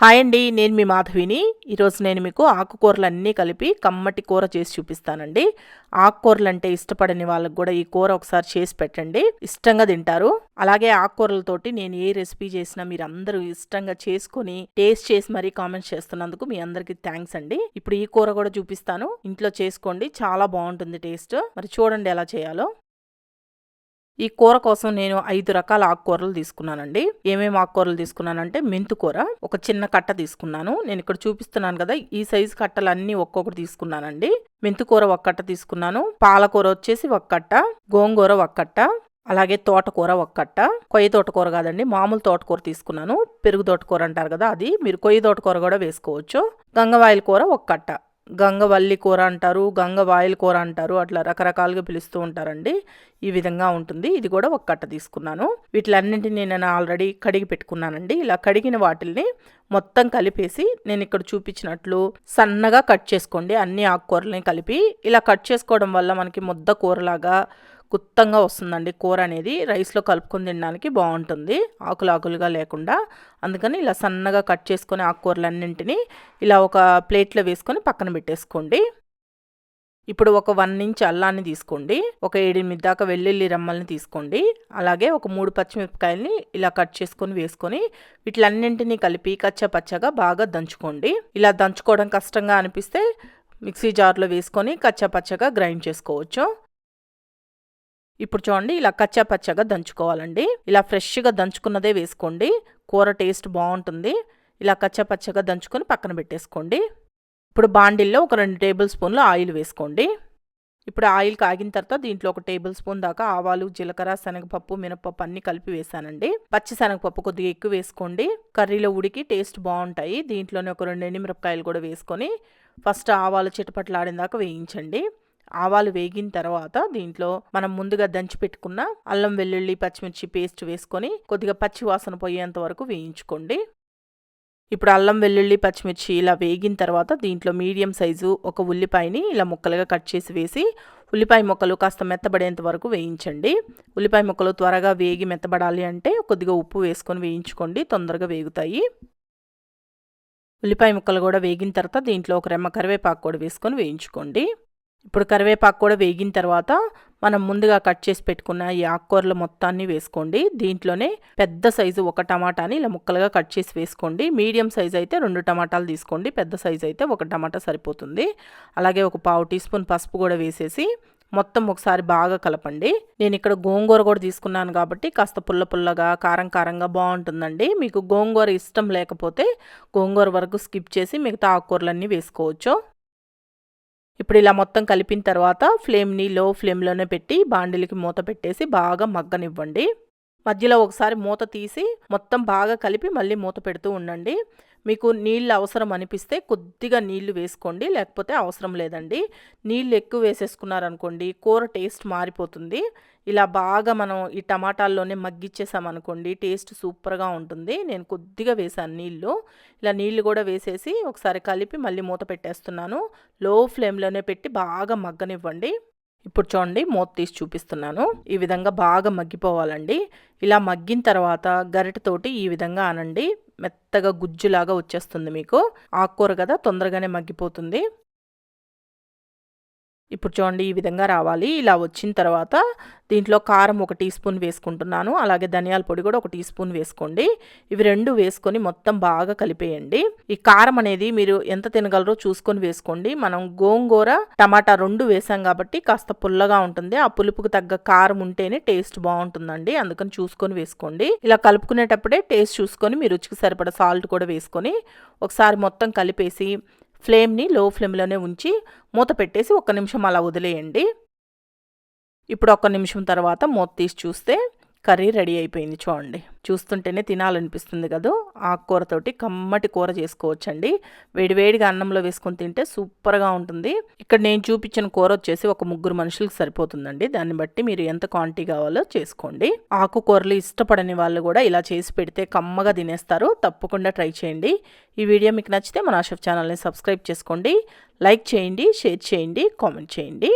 Hi అండి నేను మీ మాధవిని. ఈరోజు నేను మీకు ఆకుకూరలు అన్నీ కలిపి కమ్మటి కూర చేసి చూపిస్తానండి. ఆకుకూరలు అంటే ఇష్టపడని వాళ్ళకు కూడా ఈ కూర ఒకసారి చేసి పెట్టండి. ఇష్టంగా తింటారు. అలాగే ఆకుకూరలతోటి నేను ఏ రెసిపీ చేసినా మీరు అందరూ ఇష్టంగా చేసుకుని టేస్ట్ చేసి మరీ కామెంట్స్ చేస్తున్నందుకు మీ అందరికి థ్యాంక్స్ అండి. ఇప్పుడు ఈ కూర కూడా చూపిస్తాను. ఇంట్లో చేసుకోండి. చాలా బాగుంటుంది టేస్ట్. మరి చూడండి ఎలా చేయాలో. ఈ కూర కోసం నేను ఐదు రకాల ఆకుకూరలు తీసుకున్నానండి. ఏమేమి ఆకుకూరలు తీసుకున్నానంటే మెంతుకూర ఒక చిన్న కట్ట తీసుకున్నాను. నేను ఇక్కడ చూపిస్తున్నాను కదా ఈ సైజు కట్టలు అన్ని ఒక్కొక్కటి తీసుకున్నానండి. మెంతుకూర ఒక కట్ట తీసుకున్నాను. పాలకూర వచ్చేసి ఒక కట్ట గోంగూర ఒక కట్ట అలాగే తోటకూర ఒక కట్ట. కొయ్య తోటకూర కాదండి మామూలు తోటకూర తీసుకున్నాను. పెరుగు తోటకూర అంటారు కదా అది. మీరు కొయ్య తోటకూర కూడా వేసుకోవచ్చు. గంగవాయిల కూర ఒక కట్ట. గంగవల్లి కూర అంటారు గంగవాయిల్ కూర అంటారు అట్లా రకరకాలుగా పిలుస్తూ ఉంటారండి. ఈ విధంగా ఉంటుంది. ఇది కూడా ఒక కట్ట తీసుకున్నాను. వీటిలన్నింటినీ నేను ఆల్రెడీ కడిగి పెట్టుకున్నానండి. ఇలా కడిగిన వాటిల్ని మొత్తం కలిపేసి నేను ఇక్కడ చూపించినట్లు సన్నగా కట్ చేసుకోండి. అన్ని ఆకుకూరల్ని కలిపి ఇలా కట్ చేసుకోవడం వల్ల మనకి ముద్ద కూరలాగా గుత్తంగా వస్తుందండి కూర అనేది. రైస్లో కలుపుకొని తినడానికి బాగుంటుంది. ఆకులు ఆకులుగా లేకుండా. అందుకని ఇలా సన్నగా కట్ చేసుకొని ఆకుకూరలన్నింటినీ ఇలా ఒక ప్లేట్లో వేసుకొని పక్కన పెట్టేసుకోండి. ఇప్పుడు ఒక వన్ ఇంచ్ అల్లాన్ని తీసుకోండి. ఒక ఏడెనిమిది దాకా వెల్లుల్లి రమ్మల్ని తీసుకోండి. అలాగే ఒక మూడు పచ్చిమిరపకాయల్ని ఇలా కట్ చేసుకొని వేసుకొని వీటిలన్నింటినీ కలిపి కచ్చా పచ్చగా బాగా దంచుకోండి. ఇలా దంచుకోవడం కష్టంగా అనిపిస్తే మిక్సీ జార్లో వేసుకొని కచ్చా పచ్చగా గ్రైండ్ చేసుకోవచ్చు. ఇప్పుడు చూడండి ఇలా కచ్చా పచ్చగా దంచుకోవాలండి. ఇలా ఫ్రెష్గా దంచుకున్నదే వేసుకోండి. కూర టేస్ట్ బాగుంటుంది. ఇలా కచ్చా పచ్చగా దంచుకొని పక్కన పెట్టేసుకోండి. ఇప్పుడు బాండిల్లో ఒక రెండు టేబుల్ స్పూన్లు ఆయిల్ వేసుకోండి. ఇప్పుడు ఆయిల్ కాగిన తర్వాత దీంట్లో ఒక టేబుల్ స్పూన్ దాకా ఆవాలు జీలకర్ర శనగపప్పు మినపప్పు అన్ని కలిపి వేసానండి. పచ్చి శనగపప్పు కొద్దిగా ఎక్కువ వేసుకోండి. కర్రీలో ఉడికి టేస్ట్ బాగుంటాయి. దీంట్లోనే ఒక రెండు ఎండిమిరపకాయలు కూడా వేసుకొని ఫస్ట్ ఆవాలు చిటపట్లాడిన దాకా వేయించండి. ఆవాలు వేగిన తర్వాత దీంట్లో మనం ముందుగా దంచి పెట్టుకున్న అల్లం వెల్లుల్లి పచ్చిమిర్చి పేస్ట్ వేసుకొని కొద్దిగా పచ్చి వాసన పోయేంత వరకు వేయించుకోండి. ఇప్పుడు అల్లం వెల్లుల్లి పచ్చిమిర్చి ఇలా వేగిన తర్వాత దీంట్లో మీడియం సైజు ఒక ఉల్లిపాయని ఇలా ముక్కలుగా కట్ చేసి వేసి ఉల్లిపాయ ముక్కలు కాస్త మెత్తబడేంత వరకు వేయించండి. ఉల్లిపాయ ముక్కలు త్వరగా వేగి మెత్తబడాలి అంటే కొద్దిగా ఉప్పు వేసుకొని వేయించుకోండి తొందరగా వేగుతాయి. ఉల్లిపాయ ముక్కలు కూడా వేగిన తర్వాత దీంట్లో ఒక రెమ్మ కరివేపాకు కూడా వేసుకొని వేయించుకోండి. ఇప్పుడు కరివేపాకు కూడా వేగిన తర్వాత మనం ముందుగా కట్ చేసి పెట్టుకున్న ఈ ఆకుకూరలు మొత్తాన్ని వేసుకోండి. దీంట్లోనే పెద్ద సైజు ఒక టమాటాని ఇలా ముక్కలుగా కట్ చేసి వేసుకోండి. మీడియం సైజు అయితే రెండు టమాటాలు తీసుకోండి. పెద్ద సైజు అయితే ఒక టమాటా సరిపోతుంది. అలాగే ఒక పావు టీ స్పూన్ పసుపు కూడా వేసేసి మొత్తం ఒకసారి బాగా కలపండి. నేను ఇక్కడ గోంగూర కూడా తీసుకున్నాను కాబట్టి కాస్త పుల్ల పుల్లగా కారం కారంగా బాగుంటుందండి. మీకు గోంగూర ఇష్టం లేకపోతే గోంగూర వరకు స్కిప్ చేసి మిగతా ఆకుకూరలన్నీ వేసుకోవచ్చు. ఇప్పుడు ఇలా మొత్తం కలిపిన తర్వాత ఫ్లేమ్ని లో ఫ్లేమ్లోనే పెట్టి బాండిలకి మూత పెట్టేసి బాగా మగ్గనివ్వండి. మధ్యలో ఒకసారి మూత తీసి మొత్తం బాగా కలిపి మళ్ళీ మూత పెడుతూ ఉండండి. మీకు నీళ్ళు అవసరం అనిపిస్తే కొద్దిగా నీళ్ళు వేసుకోండి లేకపోతే అవసరం లేదండి. నీళ్ళు ఎక్కువ వేసేసుకున్నారనుకోండి కూర టేస్ట్ మారిపోతుంది. ఇలా బాగా మనం ఈ టమాటాల్లోనే మగ్గిచ్చేసామనుకోండి టేస్ట్ సూపర్గా ఉంటుంది. నేను కొద్దిగా వేసాను నీళ్ళు. ఇలా నీళ్ళు కూడా వేసేసి ఒకసారి కలిపి మళ్ళీ మూత పెట్టేస్తున్నాను. లో ఫ్లేమ్లోనే పెట్టి బాగా మగ్గనివ్వండి. ఇప్పుడు చూడండి మూత తీసి చూపిస్తున్నాను. ఈ విధంగా బాగా మగ్గిపోవాలండి. ఇలా మగ్గిన తర్వాత గరిటతోటి ఈ విధంగా అనండి మెత్తగా గుజ్జులాగా వచ్చేస్తుంది మీకు. ఆకుకూర కదా తొందరగానే మగ్గిపోతుంది. ఇప్పుడు చూడండి ఈ విధంగా రావాలి. ఇలా వచ్చిన తర్వాత దీంట్లో కారం ఒక టీ స్పూన్ వేసుకుంటున్నాను. అలాగే ధనియాల పొడి కూడా ఒక టీ స్పూన్ వేసుకోండి. ఇవి రెండు వేసుకొని మొత్తం బాగా కలిపేయండి. ఈ కారం అనేది మీరు ఎంత తినగలరో చూసుకొని వేసుకోండి. మనం గోంగూర టమాటా రెండు వేసాం కాబట్టి కాస్త పుల్లగా ఉంటుంది. ఆ పులుపుకు తగ్గ కారం ఉంటేనే టేస్ట్ బాగుంటుందండి. అందుకని చూసుకొని వేసుకోండి. ఇలా కలుపుకునేటప్పుడే టేస్ట్ చూసుకొని మీ రుచికి సరిపడ సాల్ట్ కూడా వేసుకొని ఒకసారి మొత్తం కలిపేసి ఫ్లేమ్ని లో ఫ్లేమ్లోనే ఉంచి మూత పెట్టేసి ఒక్క నిమిషం అలా వదిలేయండి. ఇప్పుడు ఒక్క నిమిషం తర్వాత మూత తీసి చూస్తే కర్రీ రెడీ అయిపోయింది చూడండి. చూస్తుంటేనే తినాలనిపిస్తుంది కదా. ఆకుకూరతోటి కమ్మటి కూర చేసుకోవచ్చండి. వేడివేడిగా అన్నంలో వేసుకొని తింటే సూపర్గా ఉంటుంది. ఇక్కడ నేను చూపించిన కూర వచ్చేసి ఒక ముగ్గురు మనుషులకు సరిపోతుందండి. దాన్ని బట్టి మీరు ఎంత క్వాంటిటీ కావాలో చేసుకోండి. ఆకుకూరలు ఇష్టపడని వాళ్ళు కూడా ఇలా చేసి పెడితే కమ్మగా తినేస్తారు. తప్పకుండా ట్రై చేయండి. ఈ వీడియో మీకు నచ్చితే మన ఆషఫ్ ఛానల్ని సబ్స్క్రైబ్ చేసుకోండి. లైక్ చేయండి షేర్ చేయండి కామెంట్ చేయండి.